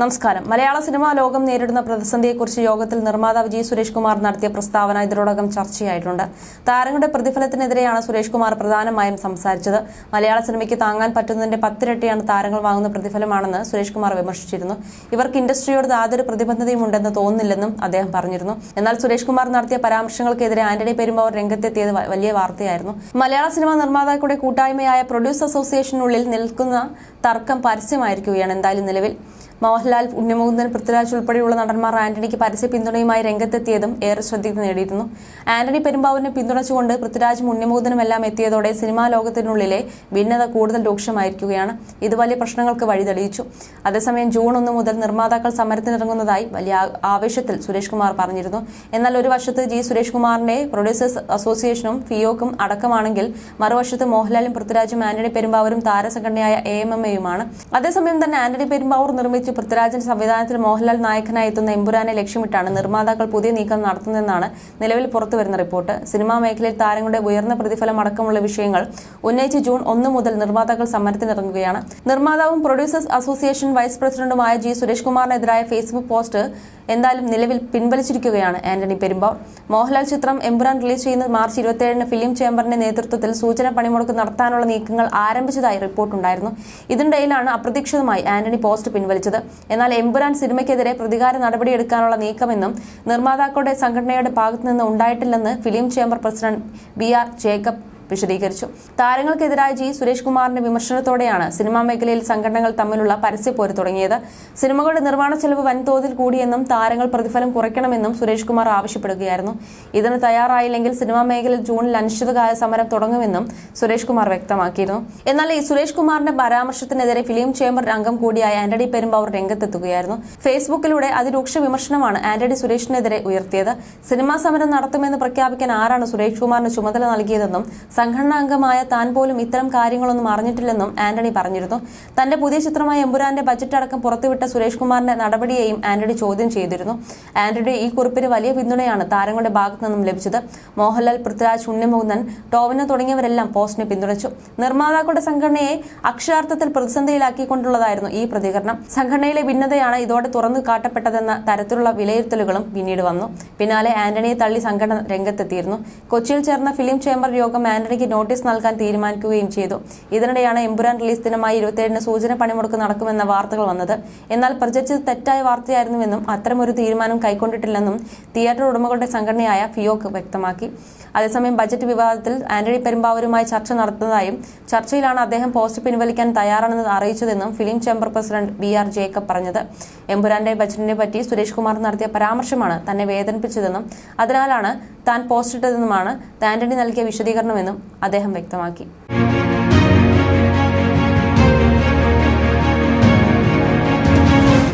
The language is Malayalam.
നമസ്കാരം. മലയാള സിനിമാ ലോകം നേരിടുന്ന പ്രതിസന്ധിയെക്കുറിച്ച് യോഗത്തിൽ നിർമ്മാതാവ് ജി സുരേഷ് കുമാർ നടത്തിയ പ്രസ്താവന ഇതിനോടകം ചർച്ചയായിട്ടുണ്ട്. താരങ്ങളുടെ പ്രതിഫലത്തിനെതിരെയാണ് സുരേഷ് കുമാർ പ്രധാനമായും സംസാരിച്ചത്. മലയാള സിനിമയ്ക്ക് താങ്ങാൻ പറ്റുന്നതിന്റെ പത്തിരട്ടിയാണ് താരങ്ങൾ വാങ്ങുന്ന പ്രതിഫലമാണെന്ന് സുരേഷ് കുമാർ വിമർശിച്ചിരുന്നു. ഇവർക്ക് ഇൻഡസ്ട്രിയോട് യാതൊരു പ്രതിബദ്ധതയും ഉണ്ടെന്ന് തോന്നുന്നില്ലെന്നും അദ്ദേഹം പറഞ്ഞിരുന്നു. എന്നാൽ സുരേഷ് കുമാർ നടത്തിയ പരാമർശങ്ങൾക്കെതിരെ ആന്റണി പെരുമ്പാവൂർ രംഗത്തെത്തിയത് വലിയ വാർത്തയായിരുന്നു. മലയാള സിനിമാ നിർമ്മാതാക്കളുടെ കൂട്ടായ്മയായ പ്രൊഡ്യൂസ് അസോസിയേഷനുള്ളിൽ നിൽക്കുന്ന തർക്കം പരസ്യമായിരിക്കുകയാണ് എന്തായാലും നിലവിൽ. മോഹൻലാൽ ഉണ്ണിമുകുന്ദൻ പൃഥ്വിരാജ് ഉൾപ്പെടെയുള്ള നടന്മാർ ആന്റണിക്ക് പരസ്യ പിന്തുണയുമായി രംഗത്തെത്തിയതും ഏറെ ശ്രദ്ധ നേടിയിരുന്നു ആന്റണി പെരുമ്പാവൂരിനെ പിന്തുണച്ചുകൊണ്ട് പൃഥ്വിരാജും ഉണ്ണിമുകുന്ദനും എല്ലാം എത്തിയതോടെ സിനിമാ ലോകത്തിനുള്ളിലെ ഭിന്നത കൂടുതൽ രൂക്ഷമായിരിക്കുകയാണ്. ഇത് വലിയ പ്രശ്നങ്ങൾക്ക് വഴിതെളിയിച്ചു അതേസമയം ജൂൺ ഒന്ന് മുതൽ നിർമ്മാതാക്കൾ സമരത്തിനിറങ്ങുന്നതായി വലിയ ആവേശത്തിൽ സുരേഷ് കുമാർ പറഞ്ഞിരുന്നു. എന്നാൽ ഒരു വശത്ത് ജി സുരേഷ് കുമാറിന്റെ പ്രൊഡ്യൂസേഴ്സ് അസോസിയേഷനും ഫിയോക്കും അടക്കമാണെങ്കിൽ മറുവശത്ത് മോഹൻലാലും പൃഥ്വിരാജും ആന്റണി പെരുമ്പാവൂരും താരസംഘടനയായ എ എം എം എയുമാണ്. അതേസമയം തന്നെ ആന്റണി പെരുമ്പാവൂർ നിർമ്മിച്ച് പൃഥ്വിരാജൻ സംവിധാനത്തിൽ മോഹൻലാൽ നായകനായി എത്തുന്ന എമ്പുരാനെ ലക്ഷ്യമിട്ടാണ് നിർമ്മാതാക്കൾ പുതിയ നീക്കം നടത്തുന്നതെന്നാണ് നിലവിൽ പുറത്തുവരുന്ന റിപ്പോർട്ട്. സിനിമാ മേഖലയിൽ താരങ്ങളുടെ ഉയർന്ന പ്രതിഫലം അടക്കമുള്ള വിഷയങ്ങൾ ഉന്നയിച്ച് ജൂൺ ഒന്ന് മുതൽ നിർമ്മാതാക്കൾ സമരത്തിനിറങ്ങുകയാണ്. നിർമ്മാതാവും പ്രൊഡ്യൂസേഴ്സ് അസോസിയേഷൻ വൈസ് പ്രസിഡന്റുമായ ജി സുരേഷ് കുമാറിനെതിരായ ഫേസ്ബുക്ക് പോസ്റ്റ് എന്തായാലും നിലവിൽ പിൻവലിച്ചിരിക്കുകയാണ് ആന്റണി പെരുമ്പാവൂർ. മോഹൻലാൽ ചിത്രം എമ്പുരാൻ റിലീസ് ചെയ്യുന്ന മാർച്ച് ഇരുപത്തിയേഴിന് ഫിലിം ചേംബറിന്റെ നേതൃത്വത്തിൽ സൂചന പണിമുടക്ക് നടത്താനുള്ള നീക്കങ്ങൾ ആരംഭിച്ചതായി റിപ്പോർട്ടുണ്ടായിരുന്നു ഇതിനിടയിലാണ് അപ്രതീക്ഷിതമായി ആന്റണി പോസ്റ്റ് പിൻവലിച്ചത്. എന്നാൽ എമ്പുരാൻ സിനിമയ്ക്കെതിരെ പ്രതികാര നടപടിയെടുക്കാനുള്ള നീക്കമെന്നും നിർമ്മാതാക്കളുടെ സംഘടനയുടെ ഭാഗത്തുനിന്ന് ഉണ്ടായിട്ടില്ലെന്ന് film chamber president B R Jacob വിശദീകരിച്ചു. താരങ്ങൾക്കെതിരായ ജി. സുരേഷ് കുമാറിന്റെ വിമർശനത്തോടെയാണ് സിനിമാ മേഖലയിൽ സംഘടനകൾ തമ്മിലുള്ള പരസ്യപ്പോര് തുടങ്ങിയത്. സിനിമകളുടെ നിർമ്മാണ ചെലവ് വൻതോതിൽ കൂടിയെന്നും താരങ്ങൾ പ്രതിഫലം കുറയ്ക്കണമെന്നും സുരേഷ് കുമാർ ആവശ്യപ്പെടുകയായിരുന്നു. ഇതിന് തയ്യാറായില്ലെങ്കിൽ സിനിമാ മേഖലയിൽ ജൂണിൽ അനിശ്ചിതകാല സമരം തുടങ്ങുമെന്നും സുരേഷ് കുമാർ വ്യക്തമാക്കിയിരുന്നു. എന്നാൽ ഈ സുരേഷ് കുമാറിന്റെ പരാമർശത്തിനെതിരെ ഫിലിം ചേംബർ അംഗം കൂടിയായ ആന്റണി പെരുമ്പാവൂർ രംഗത്തെത്തുകയായിരുന്നു. ഫേസ്ബുക്കിലൂടെ അതിരൂക്ഷ വിമർശനമാണ് ആന്റണി സുരേഷിനെതിരെ ഉയർത്തിയത്. സിനിമാ സമരം നടത്തുമെന്ന് പ്രഖ്യാപിക്കാൻ ആരാണ് സുരേഷ് കുമാറിന് ചുമതല നൽകിയതെന്നും സംഘടനാ അംഗമായ താൻ പോലും ഇത്തരം കാര്യങ്ങളൊന്നും അറിഞ്ഞിട്ടില്ലെന്നും ആന്റണി പറഞ്ഞിരുന്നു. തന്റെ പുതിയ ചിത്രമായ എമ്പുരാന്റെ ബജറ്റ് അടക്കം പുറത്തുവിട്ട സുരേഷ് കുമാറിന്റെ നടപടിയെയും ആന്റണി ചോദ്യം ചെയ്തിരുന്നു. ആന്റണിയുടെ ഈ കുറിപ്പിന് വലിയ പിന്തുണയാണ് താരങ്ങളുടെ ഭാഗത്തു നിന്നും ലഭിച്ചത്. മോഹൻലാൽ പൃഥ്വിരാജ് ഉണ്ണിമുകുന്ദൻ ടോവിനോ തുടങ്ങിയവരെല്ലാം പോസ്റ്റിനെ പിന്തുണച്ചു. നിർമ്മാതാക്കളുടെ സംഘടനയെ അക്ഷരാർത്ഥത്തിൽ പ്രതിസന്ധിയിലാക്കിക്കൊണ്ടുള്ളതായിരുന്നു ഈ പ്രതികരണം. സംഘടനയിലെ ഭിന്നതയാണ് ഇതോടെ തുറന്നു കാട്ടപ്പെട്ടതെന്ന തരത്തിലുള്ള വിലയിരുത്തലുകളും പിന്നീട് വന്നു. പിന്നാലെ ആന്റണിയെ തള്ളി സംഘടന രംഗത്തെത്തിയിരുന്നു. കൊച്ചിയിൽ ചേർന്ന ഫിലിം ചേംബർ യോഗം ആന്റണിക്ക് നോട്ടീസ് നൽകാൻ തീരുമാനിക്കുകയും ചെയ്തു. ഇതിനിടെയാണ് എംപുരാൻ റിലീസ് ദിനമായി ഇരുപത്തിയേഴിന് സൂചന പണിമുടക്ക് നടക്കുമെന്ന വാർത്തകൾ വന്നത്. എന്നാൽ പ്രചരിച്ചത് തെറ്റായ വാർത്തയായിരുന്നുവെന്നും അത്തരമൊരു തീരുമാനം കൈക്കൊണ്ടിട്ടില്ലെന്നും തിയേറ്റർ ഉടമകളുടെ സംഘടനയായ ഫിയോക്ക് വ്യക്തമാക്കി. അതേസമയം ബജറ്റ് വിവാദത്തിൽ ആന്റണി പെരുമ്പാവൂരുമായി ചർച്ച നടത്തുന്നതായും ചർച്ചയിലാണ് അദ്ദേഹം പോസ്റ്റ് പിൻവലിക്കാൻ തയ്യാറാണെന്ന് അറിയിച്ചതെന്നും film chamber president B R Jacob പറഞ്ഞത്. എംപുരാന്റെ ബജറ്റിനെ പറ്റി സുരേഷ് കുമാർ നടത്തിയ പരാമർശമാണ് തന്നെ വേദനിപ്പിച്ചതെന്നും അതിനാലാണ് താൻ പോസ്റ്റിട്ടതെന്നുമാണ് ആന്റണി നൽകിയ വിശദീകരണമെന്നും അദ്ദേഹം വ്യക്തമാക്കി.